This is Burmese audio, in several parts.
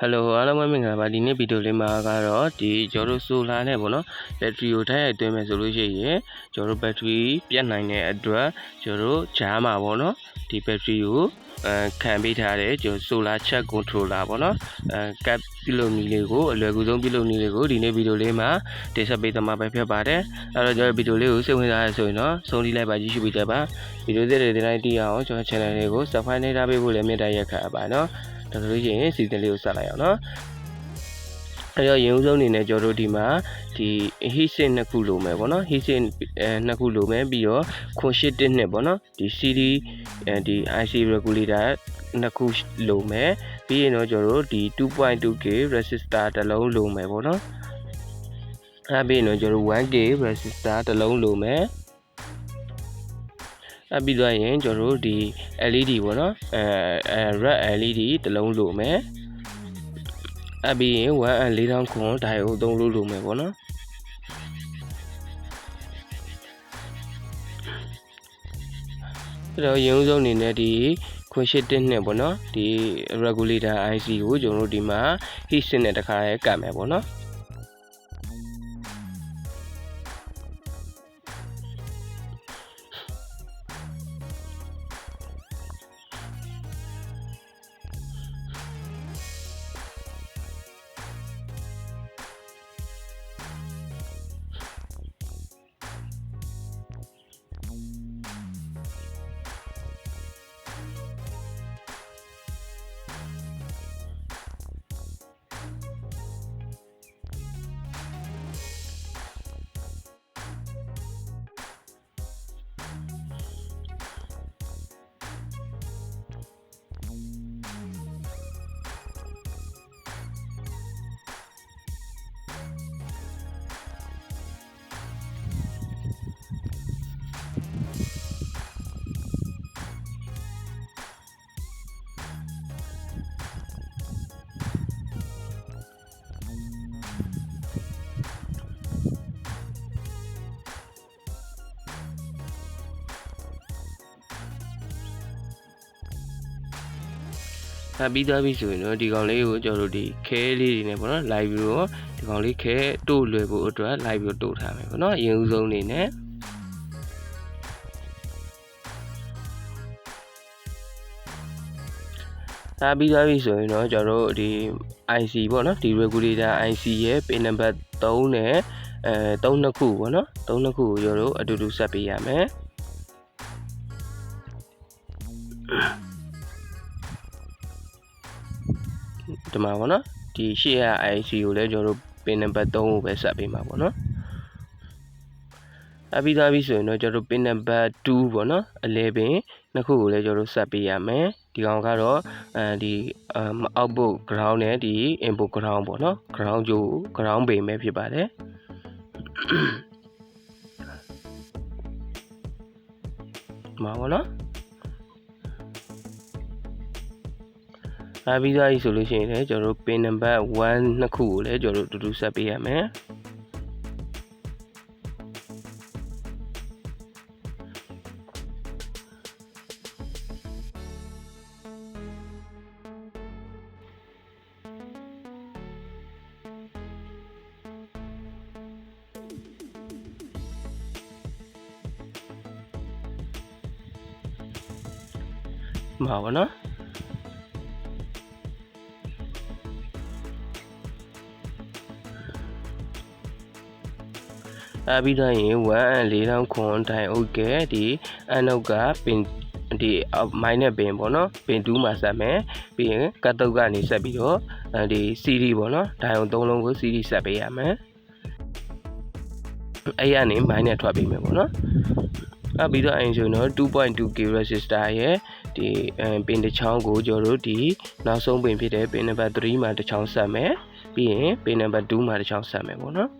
ဟယ်လိုအားလုံးပဲမင်္ဂလာပါဒီနေ့ဗီဒီယိုလေးမှာကတော့ဒီကျွန်တော်တို့ဆိုလာနဲ့ပေါ့နော်ဘက်ထရီကိုတိုက်ရိုက်သွင်းမယ်ဆိုလို့ရှိရင်ကျွန်တော်တို့ဘက်ထရီပြတ်နိုင်တဲ့အတွက်ကျွန်တော်တို့ဂျားမှာပေါ့နော်ဒီဘက်ထရီကိုအဲခံပေးထားတဲ့ကျွန်တော်ဆိုလာချက်ကွန်ထရိုလာပေါ့နော်အဲကပ်ပြုလုပ်နည်းလေးကိုအလွယ်ကူဆုံးပြုလုပ်နည်းလေးကိုဒီနေ့ဗီဒီယိုလေးမှာတင်ဆက်ပေးသွားမှာပဲဖြစ်ပါတယ်အဲ့တော့ကျွန်တော်ဗီဒီယိုလေးကိုစိတ်ဝင်စားရဆိုရင်တော့ဆုံးထိလိုက်ပါကြည့်ရှုပေးကြပါဗီဒီယိုသစ်တွေဒီတိုင်းသိအောင်ကျွန်တော် channel လေးကို subscribe နေထားပေးဖို့လည်းမေတ္တာရက်ခတ်ပါနော် ဒါဆိုလို့ရှိရင်စီစဉ်လေးကိုစလိုက်အောင်နော်အဲ့တော့ရင်ဦးဆုံးအနေနဲ့ကျွန်တော်တို့ဒီမှာဒီ heatsink နှစ်ခုလိုမယ်ပေါ့နော် heatsink အဲနှစ်ခုလိုမယ်ပြီးတော့ခွန်ရှစ်တစ်နှစ်ပေါ့နော်ဒီ CD အဲဒီ IC regulator နှစ်ခုလိုမယ်ပြီးရင်တော့ကျွန်တော်တို့ဒီ 2.2K resistor တစ်လုံးလိုမယ်ပေါ့နော်အဲပြီးရင်တော့ကျွန်တော်တို့ 1K resistor တစ်လုံးလိုမယ် အပြီးသွားရင်ကျွန်တော်တို့ဒီ LED ပေါ့နော်အဲအဲ red LED တစ်လုံးလိုမယ်အပြီးရင်1 4000ခွန် diode သုံးလို့လိုမယ်ပေါ့နော်အဲ့တော့ရင်ဦးဆုံးအနေနဲ့ဒီခွန်ရှစ်တင်းနဲ့ပေါ့နော်ဒီ regulator IC ကိုကျွန်တော်တို့ဒီမှာ heat sink နဲ့တခါရဲကတ်မယ်ပေါ့နော် အဲပြီးသွားပြီဆိုရင်တော့ဒီကောင်လေးကိုကျွန်တော်တို့ဒီခဲလေးတွေနဲ့ပေါ့နော်လိုက်ပြီးတော့ဒီကောင်လေးခဲတို့လွယ်ဖို့အတွက်လိုက်ပြီးတော့တို့ထားမယ်ပေါ့နော်အရင်ဦးဆုံးအနေနဲ့အဲပြီးသွားပြီဆိုရင်တော့ကျွန်တော်တို့ဒီ IC ပေါ့နော်ဒီ regulator IC ရဲ့ pin number 3နဲ့အဲ3နှစ်ခုပေါ့နော်3နှစ်ခုကိုကျွန်တော်တို့အတူတူဆက်ပေးရမယ် ဒီမှာပေါ့နော်ဒီရှေ့ရ IC ကိုလည်းကျွန်တော်တို့ pin number 3ကိုပဲဆက်ပေးမှာပေါ့နော်အပြီးသားပြီဆိုရင်တော့ကျွန်တော်တို့ pin number 2ပေါ့နော်အလဲပင်နှစ်ခုကိုလည်းကျွန်တော်တို့ဆက်ပေးရမယ်ဒီကောင်ကတော့အဲဒီ output ground နဲ့ဒီ input ground ပေါ့နော် ground ကြို ground ပေမဲ့ဖြစ်ပါတယ်မှာပေါ့နော် အဲပြီးသားကြီးဆိုလို့ရှိရင်လည်းကျွန်တော်တို့ pin number 1နှစ်ခုကိုလည်းကျွန်တော်တို့တူတူဆက်ပေးရမယ်မှာပါနော် အဲပြီးတော့ရင်1 4000ခွန်တိုင်ဟုတ်ကဲ့ဒီအနောက်ကပင်ဒီမိုင်းနဲ့ပင်ပေါ့နော်ပင်2မှာဆက်မယ်ပြီးရင်ကတ်တုတ်ကနေဆက်ပြီးတော့ဒီ CD ပေါ့နော်ဒိုင်အောင်၃လုံးကို CD ဆက်ပေးရမယ်အဲ့ရနေမိုင်းနဲ့ထွက်ပေးမယ်ပေါ့နော်အပြီးတော့အရင်ဆိုတော့ 2.2k resistor ရဲ့ဒီပင်တစ်ချောင်းကိုကျွန်တော်တို့ဒီနောက်ဆုံးပင်ဖြစ်တဲ့ပင်နံပါတ်3မှာတစ်ချောင်းဆက်မယ်ပြီးရင်ပင်နံပါတ်2မှာတစ်ချောင်းဆက်မယ်ပေါ့နော်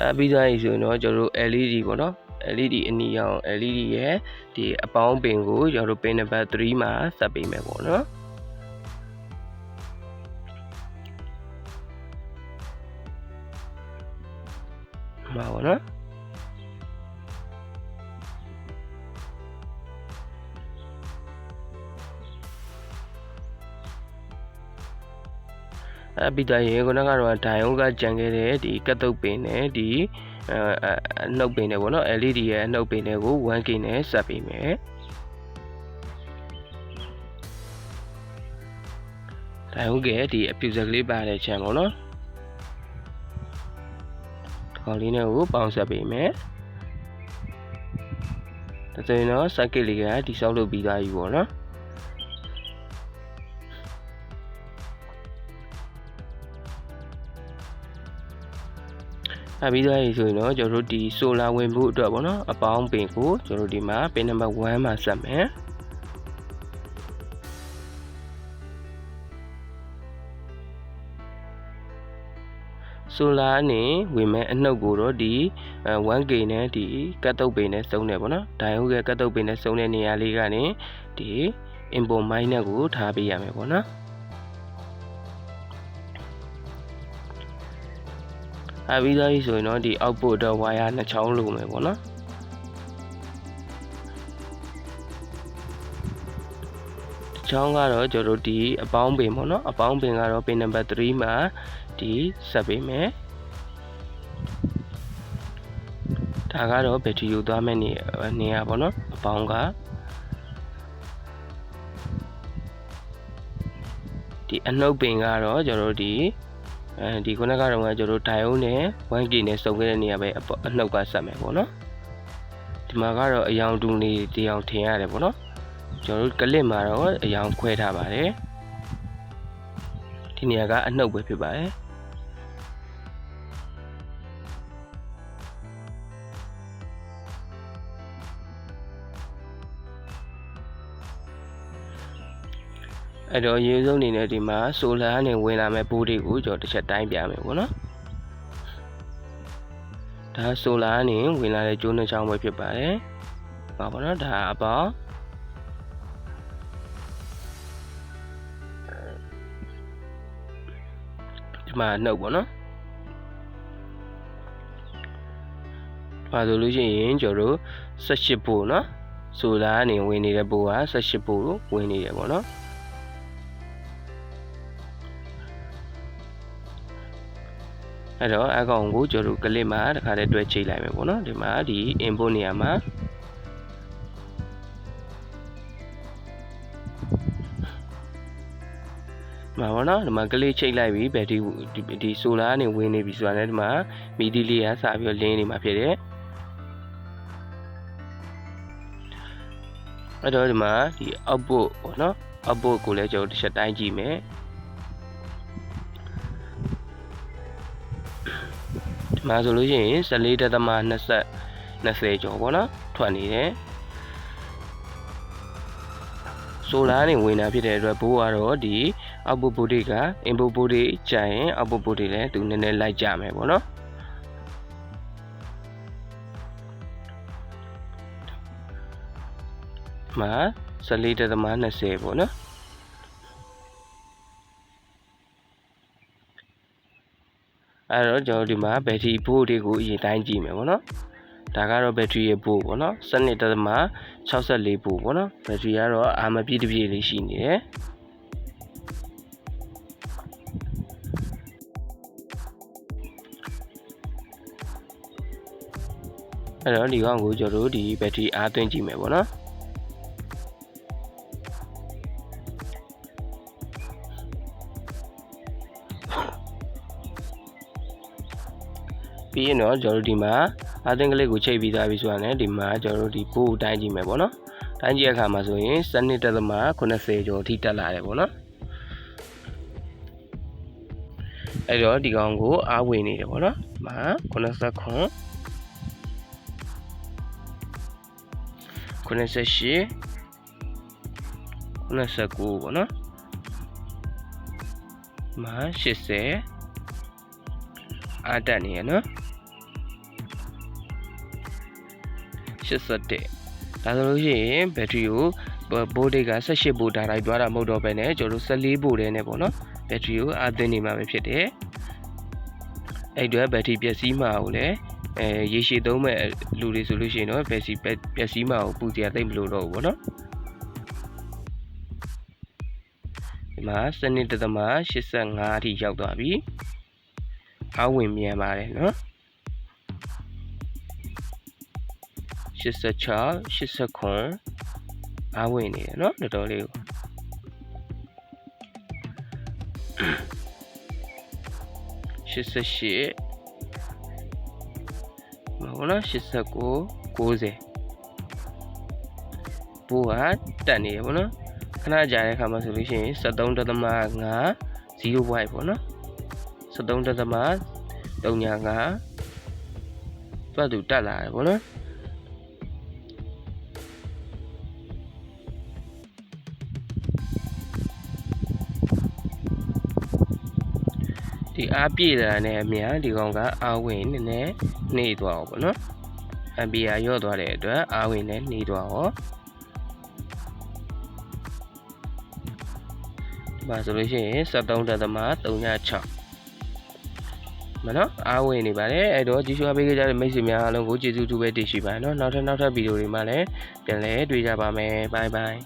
အဲပြီးသားပြီဆိုရင်တော့ကျွန်တော်တို့ LED ပေါ့နော် LED အနီရောင် LED ရဲ့ဒီအပေါင်းပင်ကိုကျွန်တော်တို့ပင်နံပါတ်3မှာဆက်ပေးမယ်ပေါ့နော် အပိတရေခုနကတော့ဒိုင်ယုံကကြံခဲ့တဲ့ဒီကတ်တုတ်ပင်နဲ့ဒီအနှုတ်ပင်နဲ့ပေါ့နော် LED ရဲ့အနှုတ်ပင်တွေကို 1K နဲ့ဆက်ပေးမယ်ဒိုင်ယုံကဒီအပြူစကလေးပါတဲ့ channel ပေါ့နော်ဒီကောင်လေးနဲ့ကိုပေါင်းဆက်ပေးမယ်ဒါဆိုရင်တော့ circuit လေးကဒီဆောက်လုပ်ပြီးသားပြီပေါ့နော် အဲပြီးသွားပြီဆိုရင်တော့ကျွန်တော်တို့ဒီဆိုလာဝင်ဖို့အတွက်ပေါ့နော်အပေါင်းပင်ကိုကျွန်တော်တို့ဒီမှာပင်နံပါတ်1မှာဆက်မယ်ဆိုလာနေဝင်မဲ့အနှုတ်ကိုတော့ဒီ 1K နဲ့ဒီကတ်တုတ်ပင်နဲ့စုံတယ်ပေါ့နော်ဒိုင်ဟုတ်ရဲ့ကတ်တုတ်ပင်နဲ့စုံတဲ့နေရာလေးကနေဒီ import minus ကိုထားပေးရမယ်ပေါ့နော် အပြီးသားပြီဆိုရင်တော့ဒီ output တော့ wire နှစ်ချောင်းလိုမယ်ပေါ့နော်ချောင်းကတော့ကျွန်တော်တို့ဒီအပေါင်းပင်ပေါ့နော်အပေါင်းပင်ကတော့ပင်နံပါတ်3မှာဒီဆက်ပေးမယ်ဒါကတော့ဘက်ထရီကိုသွားမဲ့နေနေရပါတော့အပေါင်းကဒီအနှုတ်ပင်ကတော့ကျွန်တော်တို့ဒီ အဲဒီခုနကတော့ကျွန်တော်တို့ဒိုင်ယုံနဲ့ 1K နဲ့စုံခဲ့တဲ့နေရာပဲအနှုတ်ကဆက်မယ်ပေါ့နော်ဒီမှာကတော့အယောင်တူနေတရားထင်ရတယ်ပေါ့နော်ကျွန်တော်တို့ကလစ်မှာတော့အယောင်ခွဲထားပါတယ်ဒီနေရာကအနှုတ်ပဲဖြစ်ပါတယ် အဲ့တော့ရေစုံအနေနဲ့ဒီမှာဆိုလာကနေဝင်လာမဲ့ဘိုးတွေကိုကျွန်တော်တစ်ချက်တိုင်းပြမယ်ပေါ့နော်ဒါဆိုလာကနေဝင်လာတဲ့ကျိုးနှချောင်းပဲဖြစ်ပါတယ်ပါပါနော်ဒါအပေါဒီမှာနှုတ်ပေါ့နော်ပါဆိုလို့ရှိရင်ကျွန်တော်တို့18ပို့เนาะဆိုလာကနေဝင်နေတဲ့ပို့က18ပို့ဝင်နေတယ်ပေါ့နော် အဲ့တော့အကောင်ကိုကျွန်တော်တို့ကလစ်မှာတခါတည်းတွဲချိတ်လိုက်မယ်ပေါ့နော်ဒီမှာဒီ input နေရာမှာမှာပေါ့နော်ဒီမှာကလေးချိတ်လိုက်ပြီဘက်ထရီဒီဆိုလာကနေဝင်နေပြီဆိုတာလည်းဒီမှာမီဒီလေးကစပြီးတော့လင်းနေမှာဖြစ်တယ်အဲ့တော့ဒီမှာဒီ output ပေါ့နော် output ကိုလည်းကျွန်တော်တစ်ချက်တိုင်းကြည့်မယ် ဒီမှာဆိုလို့ရှိရင်14.20 20ကျော်ပေါ့နော်ထွက်နေတယ်ဆိုလာနေဝင်တာဖြစ်တဲ့အတွက်ဘိုးကတော့ဒီအောက်ပုတ်ဘိုးတွေက input ဘိုးတွေကြာရင်အောက်ပုတ်ဘိုးတွေလည်းသူနည်းနည်းလိုက်ကြမယ်ပေါ့နော်မှာ14.20ပေါ့နော် အဲ့တော့ကျွန်တော်ဒီမှာဘက်ထရီဘိုးတွေကိုအရင်တိုင်းကြည့်မယ်ပေါ့နော်ဒါကတော့ဘက်ထရီရဲ့ဘိုးပေါ့နော်12.64ဘိုးပေါ့နော်ဘက်ထရီကတော့အာမပြည့်တပြည့်လေးရှိနေတယ်အဲ့တော့ဒီကောင်ကိုကျွန်တော်တို့ဒီဘက်ထရီအားသွင်းကြည့်မယ်ပေါ့နော် ပြီးရင်တော့ကျွန်တော်တို့ဒီမှာအသင်းကလေးကိုချိန်ပြီးသားပြီဆိုတာနဲ့ဒီမှာကျွန်တော်တို့ဒီပို့တိုင်းကြည့်မယ်ပေါ့နော်တိုင်းကြည့်အခါမှာဆိုရင်စနစ်တက်သမား80ကျော်အထိတက်လာတယ်ပေါ့နော်အဲ့တော့ဒီကောင်ကိုအားဝင်နေတယ်ပေါ့နော်ဒီမှာ89 98 89ပေါ့နော်မာ80အားတက်နေရနော် 81ဒါဆိုလို့ရှိရင်ဘက်ထရီကိုဘိုးဒိတ်က18ဗို့ဒါတိုင်းသွားတာမဟုတ်တော့ဘဲနဲ့ကျွန်တော်တို့14ဗို့တည်းနဲ့ပေါ့နော်ဘက်ထရီကိုအားသွင်းနေမှာပဲဖြစ်တယ်အဲ့အတွက်ဘက်ထရီပျက်စီးမှာကိုလည်းအဲရေရှည်သုံးမဲ့လူတွေဆိုလို့ရှိရင်တော့ဘက်စီပျက်စီးမှာကိုပူစရာသိမ့်မလို့တော့ဘူးပေါ့နော်ဒီမှာစနစ်တသမ85အထိရောက်သွားပြီအဝင်မြန်ပါတယ်နော် 86 89အဝင်နေတယ်နော်တော်တော်လေးကို88မဟုတ်နော်89 90ဘူကတက်နေရပေါ့နော်ခဏကြာတဲ့အခါမှာဆိုလို့ရှိရင်73.5 0 white ပေါ့နော်73.35တွတ်သူတက်လာတယ်ပေါ့နော် ဒီအားပြည့်တာနဲ့အမြန်ဒီကောင်ကအာဝင်နည်းနည်းနှေးသွားအောင်ပေါ့နော်အမ်ပီယာရော့သွားတဲ့အတွက်အာဝင်နဲ့နှေးသွားအောင်ဒီမှာဆိုလို့ရှိရင်73.36မနော်အားဝင်နေပါတယ်အဲ့တော့ကြီးစွာပေးကြတဲ့မိတ်ဆွေများအားလုံးကိုကျေးဇူးတူပဲတင်ရှိပါနော်နောက်ထပ်နောက်ထပ်ဗီဒီယိုတွေမှာလည်းပြန်လည်တွေ့ကြပါမယ်ဘိုင်ဘိုင်